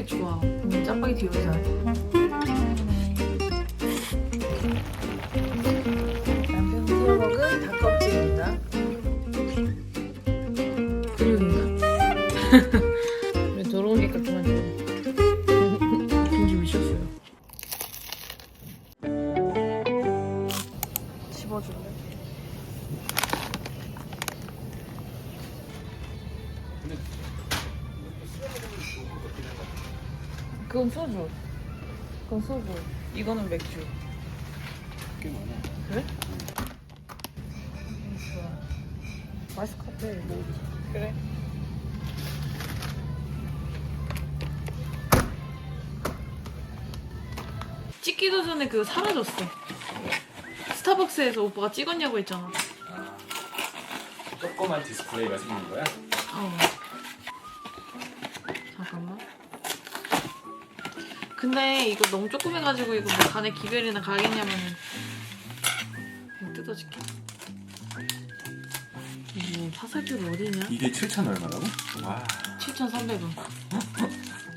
짜파게티 좋아. 음, 짜파게티 요리사. 그건 소주. 그건 소주. 이거는 맥주. 꽤 많아. 그래? 음, 좋아. 맛있을 것 같아. 그래. 찍기도 전에 그거 사라졌어. 스타벅스에서 오빠가 찍었냐고 했잖아. 조그만 디스플레이가 생긴 거야? 어. 잠깐만. 근데 이거 너무 조그매가지고 이거 뭐 간에 기별이나 가겠냐면은 그냥 뜯어질게. 뭐 화살표가 어디냐? 이게 7천 얼마라고? 와. 7,300원.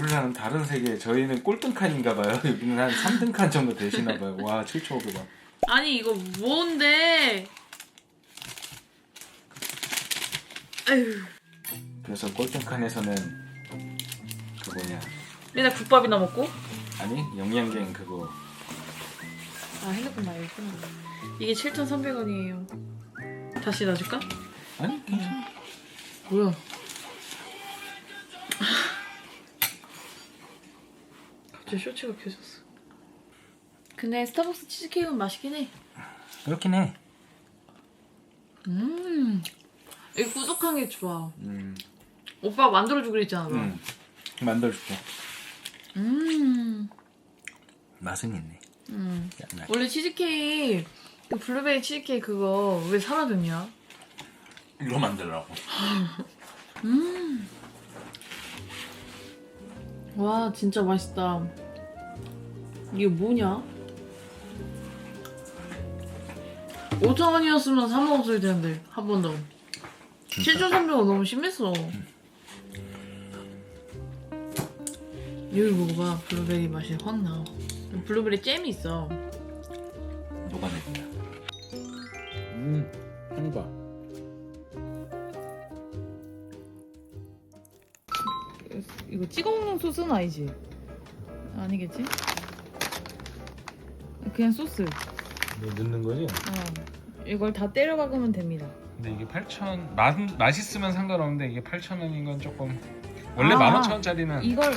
우리나라는 다른 세계 저희는 꼴등칸인가 봐요. 여기는 한 3등칸 정도 되시나 봐요. 와 7,500원. 아니 이거 뭔데? 아휴. 그래서 꼴등칸에서는 그 뭐냐 맨날 국밥이나 먹고? 아니 영양갱 그거 아 핸드폰 있구나. 이게 7,300원이에요. 다시 놔줄까? 아니 괜찮아. 뭐야? 갑자기 쇼츠가 켜졌어. 근데 스타벅스 치즈케이크는 맛있긴 해. 그렇긴 해. 음. 이 꾸덕한 게 좋아. 음, 오빠 만들어주기로 했잖아. 너. 음. 만들어줄게. 음. 맛은 있네. 음. 원래 치즈케이크 그 블루베리 치즈케이크 그거 왜 사라졌냐? 이거 만들라고. 음. 와 진짜 맛있다. 이게 뭐냐? 5천 원이었으면 사 먹었을 텐데 한 번 더. 7,300원 너무 심했어. 여기 먹어봐 블루베리 맛이 확 나. 블루베리 잼이 있어. 녹아내린다. 음, 한바. 이거 찍어 먹는 소스는 아니지? 아니겠지? 그냥 소스. 뭐 넣는 거지? 어. 이걸 다 때려 박으면 됩니다. 근데 이게 8천 맛 맛있으면 상관없는데 이게 8천 원인 건 조금 원래 아. 15,000원짜리는 이걸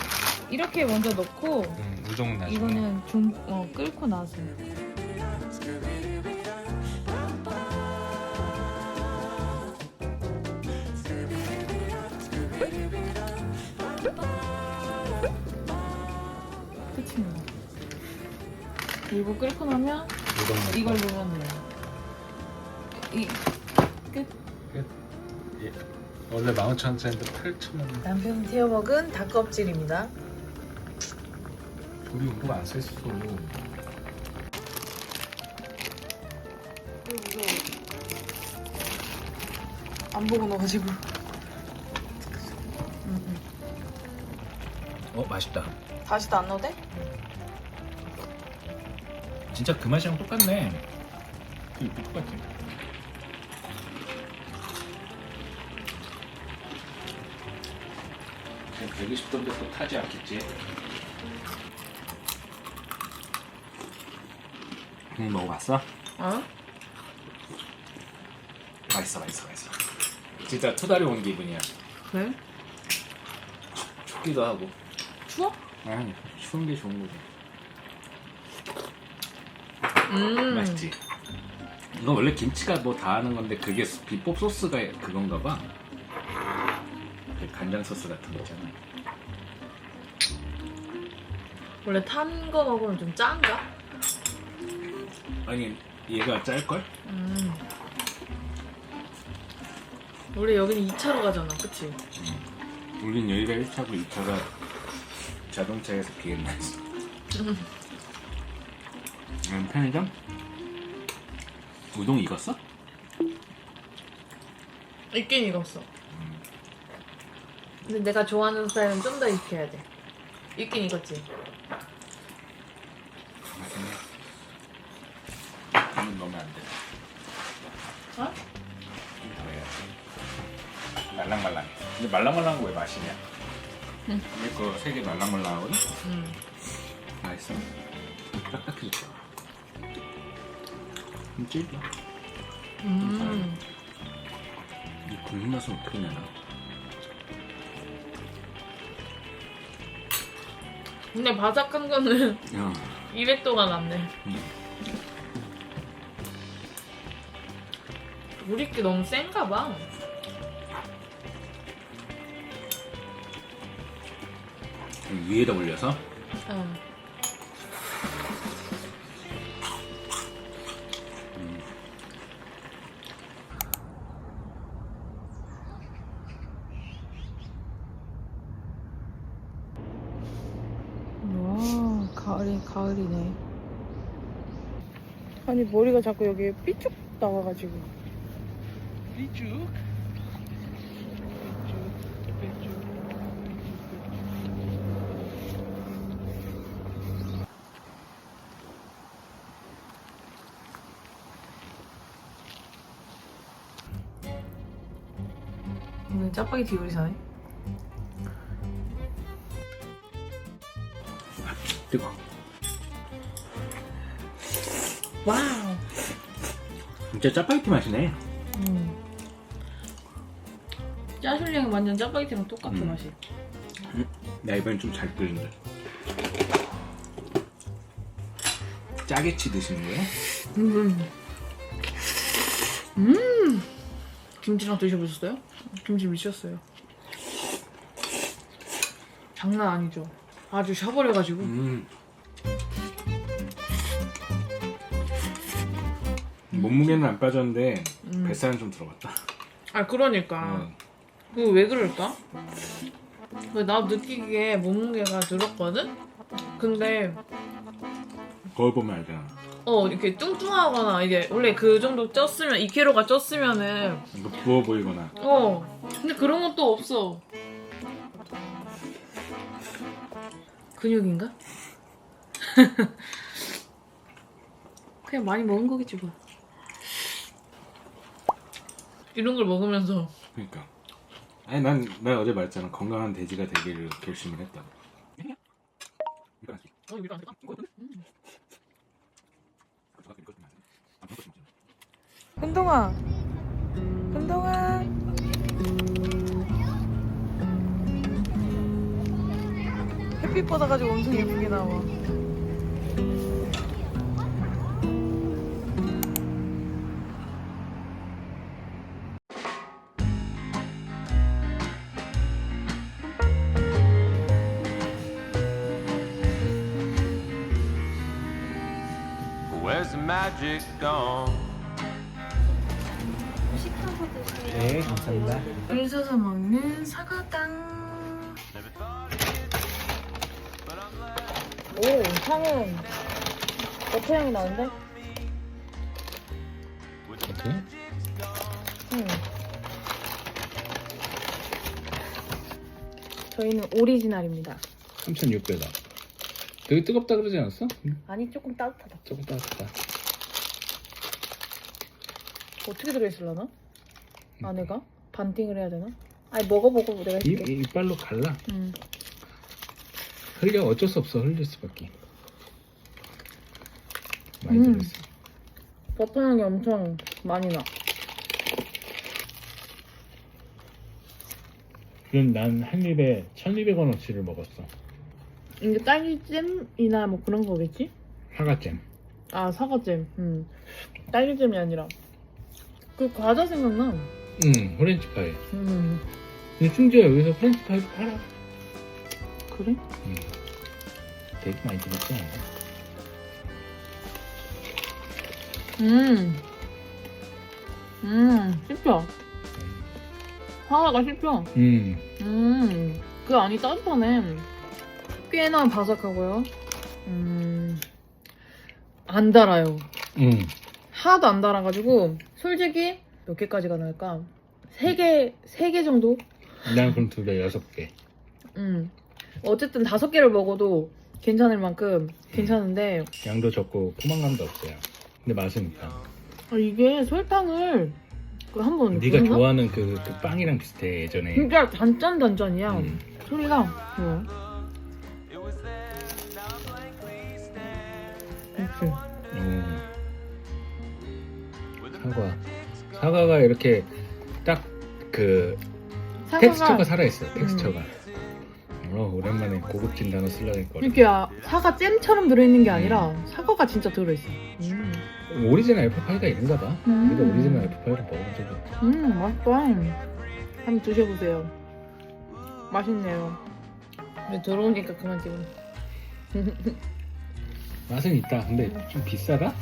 이렇게 먼저 넣고 음, 우동 나중에 이거는 좀 어, 끓고 나서. 끝입니다. 그리고 끓고 나면 우동 이걸 넣으면 돼요. 이 끝. 예. 원래 15,000원짜리인데 8,000원 남편 태워 먹은 닭껍질입니다. 우리 우동 안 썼어 안 보고 넣어가지고. 어 맛있다. 다시도 안 넣어도 돼? 진짜 그 맛이랑 똑같네. 이거 똑같지 그냥 120도인데 또 타지 않겠지? 응 먹어봤어? 어? 맛있어 맛있어 맛있어. 진짜 투다리 온 기분이야. 그래? 춥기도 하고. 추워? 아니 추운 게 좋은 거지. 음. 맛있지. 이건 원래 김치가 뭐 다 하는 건데 그게 비법 소스가 그건가 봐. 그 간장 소스 같은 거 있잖아. 원래 탄 거 먹으면 좀 짠가? 아니 얘가 짤 걸? 음. 원래 여기는 2차로 가잖아, 그치? 우린 여기가 1차고 2차가 자동차에서 비엔나지. 음, 편의점? 우동 익었어? 익긴 익었어. 근데 내가 좋아하는 스타일은 좀 더 익혀야 돼. 있긴 익었지. 이 건 넣으면 안 돼. 어? 좀 더 해야지. 말랑말랑해. 근데 말랑말랑한 거 왜 맛이냐? 응. 위에 거세 개 말랑말랑하거든? 음. 맛있어. 딱딱해졌어. 좀 찔겨. 음. 이 국물 맛은 어떻게 내나? 근데 바삭한 거는 야, 200도가 남네. 음. 우리 게 너무 센가 봐. 위에다 올려서 응. 와, 가을이 가을이네. 아니 머리가 자꾸 여기 삐쭉 나와가지고. 삐쭉. 오늘 짜파게티 요리사네. 뜨거. 와우. 진짜 짜파게티 맛이네. 짜술량이 완전 짜파게티랑 똑같아 음. 맛이. 나 이번엔 좀 잘 끓인다. 짜게치 드시는 거예요? 음. 음. 김치랑 드셔보셨어요? 김치 미쳤어요. 장난 아니죠. 아주 샤버려가지고. 음. 몸무게는 안 빠졌는데 음. 뱃살은 좀 들어갔다. 아 그러니까. 어. 그거 왜 그럴까? 나 느끼기에 몸무게가 늘었거든? 근데 거울 보면 알잖아. 어 이렇게 뚱뚱하거나 이게 원래 그 정도 쪘으면 2kg가 쪘으면은 이거 부어 보이거나. 어 근데 그런 것도 없어 근육인가? 그냥 많이 먹은 거겠지 뭐 이런 걸 먹으면서 그러니까. 아니 난, 난 어제 말했잖아. 건강한 돼지가 되기를 결심을 했다고. 흔동아 흔동아 햇빛 받아가지고 엄청 예쁘게 나와 Magic gone? 네, 감사합니다. 물 서서 먹는 사과당 오 향은 버터 향이 나는데? 어떻게? 응. 저희는 오리지널입니다 3,600원. 되게 뜨겁다 그러지 않았어? 아니 조금 따뜻하다 조금 따뜻하다. 어떻게 들어있을라나? 안에가? 반띵을 해야 되나? 아니 먹어보고 내가 이, 해줄게 이- 이빨로 갈라. 음. 흘려 어쩔 수 없어. 흘릴 수밖에. 많이 음. 들었어. 버터 향이 엄청 많이 나 그럼 난 한 입에 1,200원 어치를 먹었어. 이게 딸기잼이나 뭐 그런 거겠지? 사과잼. 아 사과잼 음. 딸기잼이 아니라 그 과자 생각나 응, 프렌치파이. 음. 근데 심지어 여기서 프렌치파이 팔아. 그래? 응. 되게 많이 들었지 않아? 음. 음, 씹혀. 사과가 씹혀. 응. 음, 그 안이 따뜻하네. 꽤나 바삭하고요. 음, 안 달아요. 응. 하나도 안 달아가지고, 솔직히 몇 개까지가 나을까? 세 개, 세 개 정도? 난 그럼 두 배, 여섯 개. 음. 어쨌든 다섯 개를 먹어도 괜찮을 만큼 괜찮은데 양도 적고 포만감도 없어요. 근데 맛은 있다. 아, 이게 설탕을 그 한번 네가 먹나? 좋아하는 그, 그 빵이랑 비슷해 예전에. 진짜 단짠 단짠이야. 음. 소리가 뭐. 그치. 음. 사과. 사과가 이렇게 딱 그 사과가 텍스처가 살아있어. 텍스처가. 어 오랜만에 고급진 단어 쓰려고 했거든. 이렇게 아, 사과 잼처럼 들어있는 게 아니라 사과가 진짜 들어있어. 음, 오리지널 애플파이가 있는가 봐. 음. 우리가 오리지널 애플파이를 먹어본 적이 없어. 음 맛있다. 한번 드셔보세요. 맛있네요. 왜 들어오니까 그만 지금. 맛은 있다. 근데 좀 비싸다?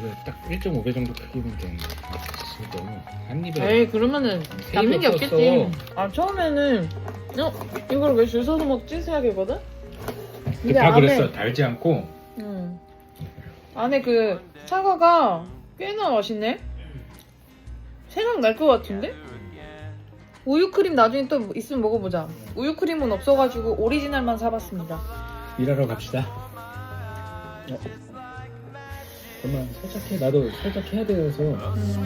이거 딱 1.5배 정도 크기면 되는데 진짜 너무 한 입에 에이 그러면은 세 남는 게 입에 없겠지. 떴어. 아 처음에는 어 이걸 왜 줄 서서 먹지 생각했거든. 그다 그랬어. 달지 않고 음. 안에 그 사과가 꽤나 맛있네. 생각 날 것 같은데? 우유 크림 나중에 또 있으면 먹어보자. 우유 크림은 없어가지고 오리지널만 사봤습니다. 일하러 갑시다. 어. 그러면 살짝 해. 나도 살짝 해야 돼서 음.